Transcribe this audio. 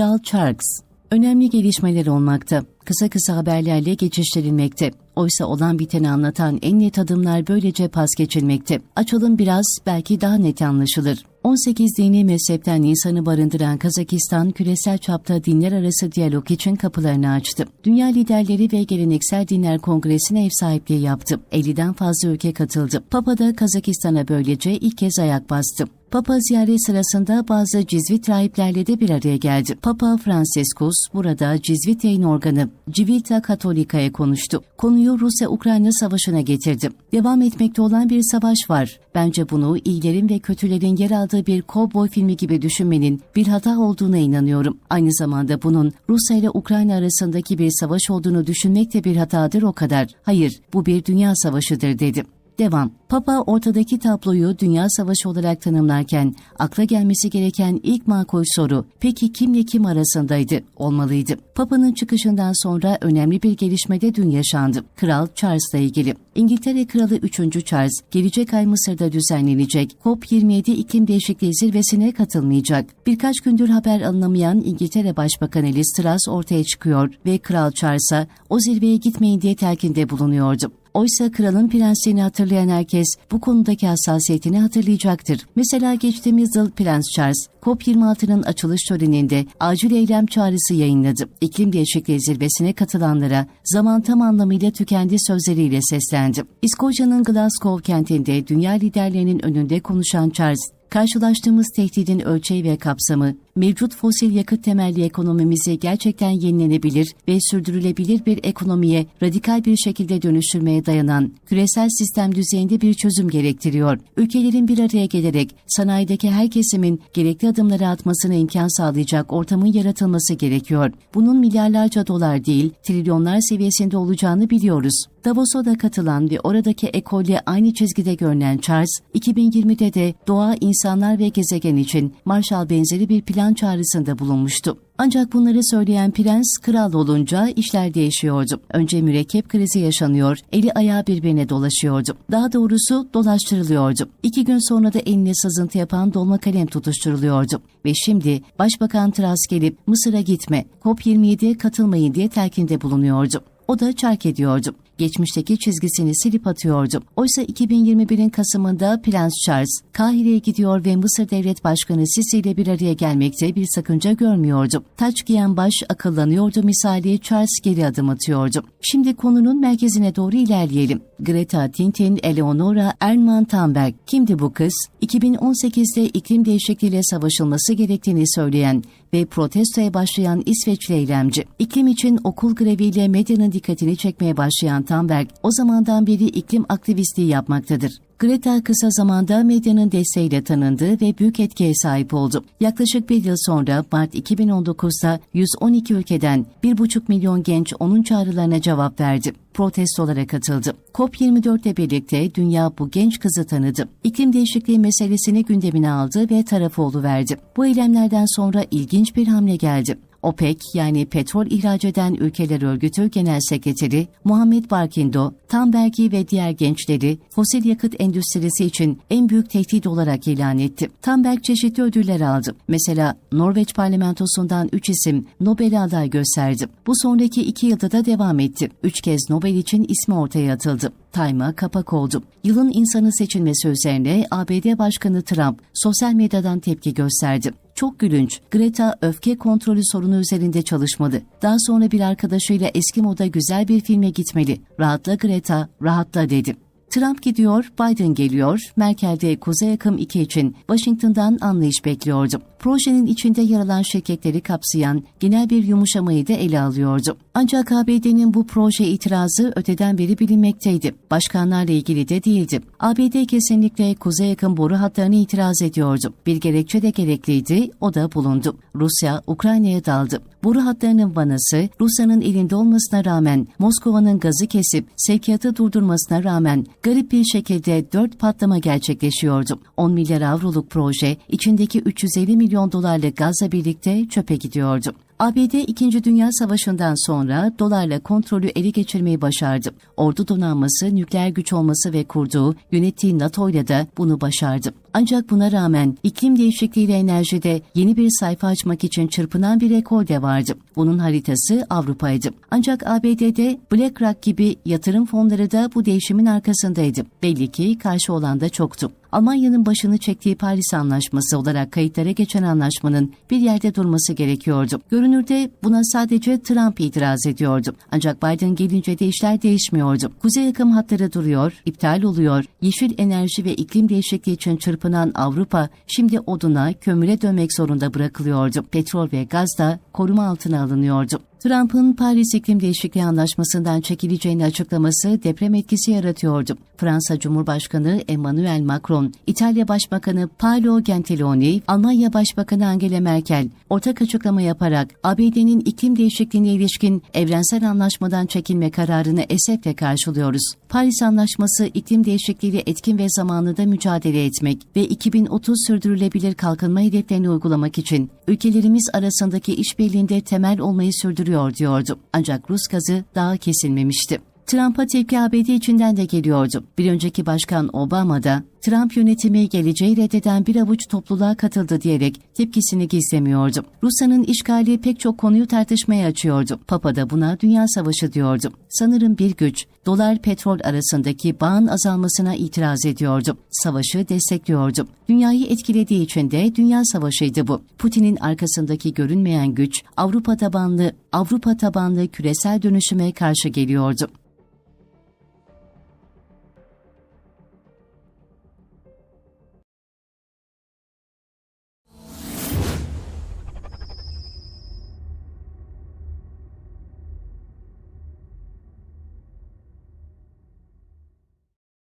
Kral Charles, önemli gelişmeler olmakta, kısa kısa haberlerle geçiştirilmekte. Oysa olan biteni anlatan en net adımlar böylece pas geçilmekte. Açalım biraz, belki daha net anlaşılır. 18 dini mezhepten insanı barındıran Kazakistan, küresel çapta dinler arası diyalog için kapılarını açtı. Dünya liderleri ve geleneksel dinler kongresine ev sahipliği yaptı. 50'den fazla ülke katıldı. Papa da Kazakistan'a böylece ilk kez ayak bastı. Papa ziyaret sırasında bazı Cizvit rahiplerle de bir araya geldi. Papa Franciscus burada Cizvit yayın organı Civita Katolika'ya konuştu. Konuyu Rusya-Ukrayna savaşına getirdi. Devam etmekte olan bir savaş var. Bence bunu iyilerin ve kötülerin yer aldığı bir kovboy filmi gibi düşünmenin bir hata olduğuna inanıyorum. Aynı zamanda bunun Rusya ile Ukrayna arasındaki bir savaş olduğunu düşünmek de bir hatadır o kadar. Hayır, bu bir dünya savaşıdır dedi. Devam. Papa ortadaki tabloyu dünya savaşı olarak tanımlarken akla gelmesi gereken ilk makul soru peki kimle kim arasındaydı olmalıydı. Papa'nın çıkışından sonra önemli bir gelişme de dün yaşandı. Kral Charles'la ilgili. İngiltere Kralı 3. Charles gelecek ay Mısır'da düzenlenecek COP27 iklim değişikliği zirvesine katılmayacak. Birkaç gündür haber alınamayan İngiltere Başbakanı Liz Truss ortaya çıkıyor ve Kral Charles'a o zirveye gitmeyin diye telkinde bulunuyordu. Oysa kralın prensliğini hatırlayan herkes bu konudaki hassasiyetini hatırlayacaktır. Mesela geçtiğimiz yıl Prens Charles, COP26'nın açılış töreninde acil eylem çağrısı yayınladı. İklim değişikliği zirvesine katılanlara zaman tam anlamıyla tükendi sözleriyle seslendi. İskoçya'nın Glasgow kentinde dünya liderlerinin önünde konuşan Charles, karşılaştığımız tehdidin ölçeği ve kapsamı, mevcut fosil yakıt temelli ekonomimizi gerçekten yenilenebilir ve sürdürülebilir bir ekonomiye radikal bir şekilde dönüştürmeye dayanan küresel sistem düzeyinde bir çözüm gerektiriyor. Ülkelerin bir araya gelerek sanayideki her kesimin gerekli adımları atmasına imkan sağlayacak ortamın yaratılması gerekiyor. Bunun milyarlarca dolar değil, trilyonlar seviyesinde olacağını biliyoruz. Davos'a da katılan ve oradaki ekolle aynı çizgide görünen Charles, 2020'de de doğa, insanlar ve gezegen için Marshall benzeri bir plan çağrısında bulunmuştu. Ancak bunları söyleyen prens kral olunca işler değişiyordu. Önce mürekkep krizi yaşanıyor, eli ayağı birbirine dolaşıyordu. Daha doğrusu dolaştırılıyordu. İki gün sonra da eline sızıntı yapan dolma kalem tutuşturuluyordu. Ve şimdi Başbakan Truss gelip Mısır'a gitme, COP27'ye katılmayın diye telkinde bulunuyordu. O da çark ediyordu. Geçmişteki çizgisini silip atıyordu. Oysa 2021'in Kasım'ında Prens Charles, Kahire'ye gidiyor ve Mısır Devlet Başkanı Sisi ile bir araya gelmekte bir sakınca görmüyordu. Taç giyen baş akıllanıyordu misali Charles geri adım atıyordu. Şimdi konunun merkezine doğru ilerleyelim. Greta Thunberg, Eleonora Erman Thunberg. Kimdi bu kız? 2018'de iklim değişikliğiyle savaşılması gerektiğini söyleyen ve protestoya başlayan İsveçli eylemci. İklim için okul greviyle medyanın dikkatini çekmeye başlayan Thunberg o zamandan beri iklim aktivistliği yapmaktadır. Greta kısa zamanda medyanın desteğiyle tanındı ve büyük etkiye sahip oldu. Yaklaşık bir yıl sonra Mart 2019'da 112 ülkeden 1,5 milyon genç onun çağrılarına cevap verdi. Protestolara katıldı. COP24 ile birlikte dünya bu genç kızı tanıdı. İklim değişikliği meselesini gündemine aldı ve tarafı verdi. Bu eylemlerden sonra ilginç bir hamle geldi. OPEC yani petrol ihraç eden ülkeler örgütü genel sekreteri Muhammed Barkindo, Tamberg'i ve diğer gençleri fosil yakıt endüstrisi için en büyük tehdit olarak ilan etti. Tamberg çeşitli ödüller aldı. Mesela Norveç parlamentosundan 3 isim Nobel aday gösterdi. Bu sonraki 2 yılda da devam etti. 3 kez Nobel için ismi ortaya atıldı. Time'a kapak oldu. Yılın insanı seçilmesi üzerine ABD Başkanı Trump sosyal medyadan tepki gösterdi. Çok gülünç. Greta öfke kontrolü sorunu üzerinde çalışmadı. Daha sonra bir arkadaşıyla eski moda güzel bir filme gitmeli. Rahatla Greta, rahatla dedi. Trump gidiyor, Biden geliyor. Merkel de Kuzey Akım 2 için Washington'dan anlayış bekliyordu. Projenin içinde yer alan şirketleri kapsayan genel bir yumuşamayı da ele alıyordu. Ancak ABD'nin bu proje itirazı öteden beri bilinmekteydi. Başkanlarla ilgili de değildi. ABD kesinlikle Kuzey Akım boru hatlarını itiraz ediyordu. Bir gerekçe de gerekliydi, o da bulundu. Rusya, Ukrayna'ya daldı. Boru hatlarının vanası Rusya'nın elinde olmasına rağmen Moskova'nın gazı kesip sevkiyatı durdurmasına rağmen garip bir şekilde dört patlama gerçekleşiyordu. 10 milyar avroluk proje içindeki 350 milyon dolarlık gazla birlikte çöpe gidiyordu. ABD 2. Dünya Savaşı'ndan sonra dolarla kontrolü ele geçirmeyi başardı. Ordu donanması, nükleer güç olması ve kurduğu, yönettiği NATO ile de bunu başardı. Ancak buna rağmen iklim değişikliğiyle enerjide yeni bir sayfa açmak için çırpınan bir ekol de vardı. Bunun haritası Avrupa'ydı. Ancak ABD'de BlackRock gibi yatırım fonları da bu değişimin arkasındaydı. Belli ki karşı olan da çoktu. Almanya'nın başını çektiği Paris Anlaşması olarak kayıtlara geçen anlaşmanın bir yerde durması gerekiyordu. Görünürde buna sadece Trump itiraz ediyordu. Ancak Biden gelince de işler değişmiyordu. Kuzey akım hatları duruyor, iptal oluyor. Yeşil enerji ve iklim değişikliği için çırpınan Avrupa şimdi oduna, kömüre dönmek zorunda bırakılıyordu. Petrol ve gaz da koruma altına alınıyordu. Trump'ın Paris İklim Değişikliği Anlaşması'ndan çekileceğini açıklaması deprem etkisi yaratıyordu. Fransa Cumhurbaşkanı Emmanuel Macron, İtalya Başbakanı Paolo Gentiloni, Almanya Başbakanı Angela Merkel ortak açıklama yaparak ABD'nin iklim değişikliğine ilişkin evrensel anlaşmadan çekilme kararını esefle karşılıyoruz. Paris Anlaşması iklim değişikliğiyle etkin ve zamanında mücadele etmek ve 2030 sürdürülebilir kalkınma hedeflerini uygulamak için ülkelerimiz arasındaki işbirliğinde temel olmayı sürdürüyor diyordu. Ancak Rus gazı daha kesilmemişti. Trump'a tepki ABD içinden de geliyordu. Bir önceki başkan Obama da Trump yönetimi geleceği reddeden bir avuç topluluğa katıldı diyerek tepkisini gizlemiyordu. Rusya'nın işgali pek çok konuyu tartışmaya açıyordu. Papa da buna dünya savaşı diyordu. Sanırım bir güç, dolar petrol arasındaki bağın azalmasına itiraz ediyordu. Savaşı destekliyordu. Dünyayı etkilediği için de dünya savaşıydı bu. Putin'in arkasındaki görünmeyen güç Avrupa tabanlı, Avrupa tabanlı küresel dönüşüme karşı geliyordu.